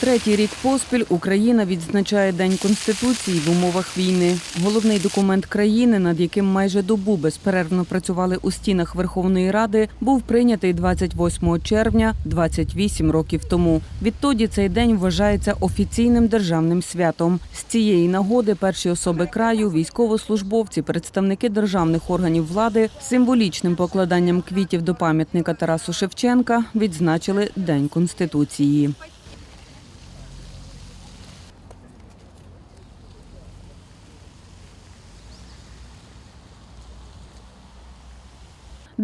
Третій рік поспіль Україна відзначає День Конституції в умовах війни. Головний документ країни, над яким майже добу безперервно працювали у стінах Верховної Ради, був прийнятий 28 червня 28 років тому. Відтоді цей день вважається офіційним державним святом. З цієї нагоди перші особи краю, військовослужбовці, представники державних органів влади символічним покладанням квітів до пам'ятника Тарасу Шевченка відзначили День Конституції.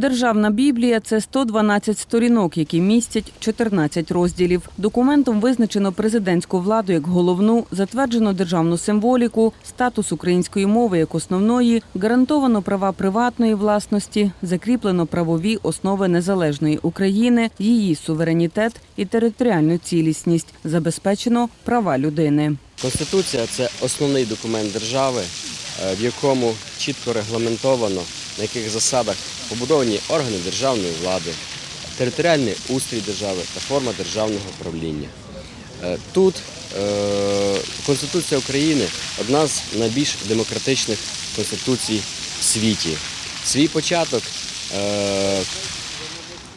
Державна біблія це 112 сторінок, які містять 14 розділів. Документом визначено президентську владу як головну, затверджено державну символіку, статус української мови як основної, гарантовано права приватної власності, закріплено правові основи незалежної України, її суверенітет і територіальну цілісність, забезпечено права людини. Конституція це основний документ держави, е, в якому чітко регламентовано, на яких засадах побудовані органи державної влади, територіальний устрій держави та форма державного правління. Е, Тут е, Конституція України одна з найбільш демократичних конституцій в світі. Свій початок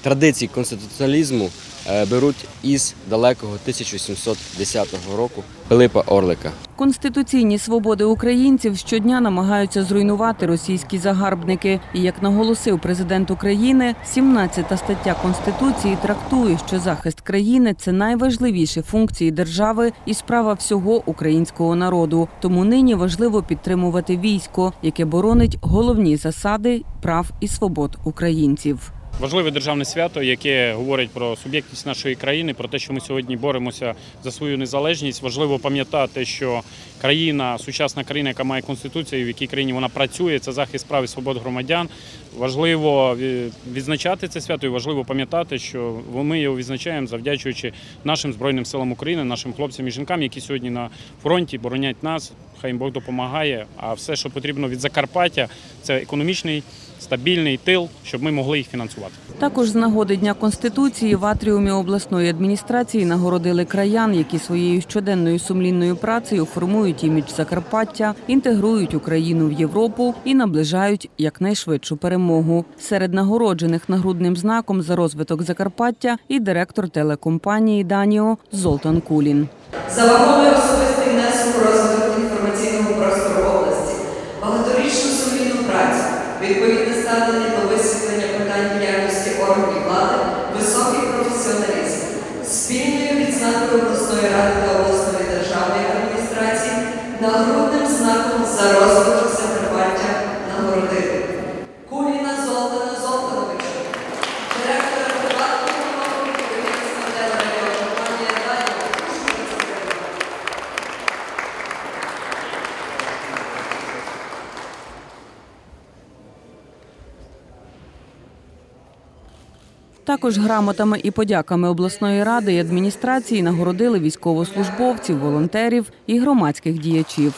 традиції конституціоналізму е, беруть із далекого 1710 року Пилипа Орлика. Конституційні свободи українців щодня намагаються зруйнувати російські загарбники. І як наголосив президент України, 17 стаття Конституції трактує, що захист країни це найважливіші функції держави і справа всього українського народу. Тому нині важливо підтримувати військо, яке боронить головні засади прав і свобод українців. Важливе державне свято, яке говорить про суб'єктність нашої країни, про те, що ми сьогодні боремося за свою незалежність. Важливо пам'ятати, що країна, сучасна країна, яка має конституцію, в якій країні вона працює, це захист прав і свобод громадян. Важливо відзначати це свято і важливо пам'ятати, що ми його відзначаємо, завдячуючи нашим збройним силам України, нашим хлопцям і жінкам, які сьогодні на фронті боронять нас. Хай їм Бог допомагає. А все, що потрібно від Закарпаття, це економічний стабільний тил, щоб ми могли їх фінансувати. Також з нагоди Дня Конституції в атріумі обласної адміністрації нагородили краян, які своєю щоденною сумлінною працею формують імідж Закарпаття, інтегрують Україну в Європу і наближають якнайшвидшу перемогу. Серед нагороджених нагрудним знаком за розвиток Закарпаття і директор телекомпанії Даніо Золтан Кулін. за питань діяльності органів влади, високий професіоналізм, спільною відзнакою обласної ради та обласної державної адміністрації, нагрудним Також грамотами і подяками обласної ради і адміністрації нагородили військовослужбовців, волонтерів і громадських діячів.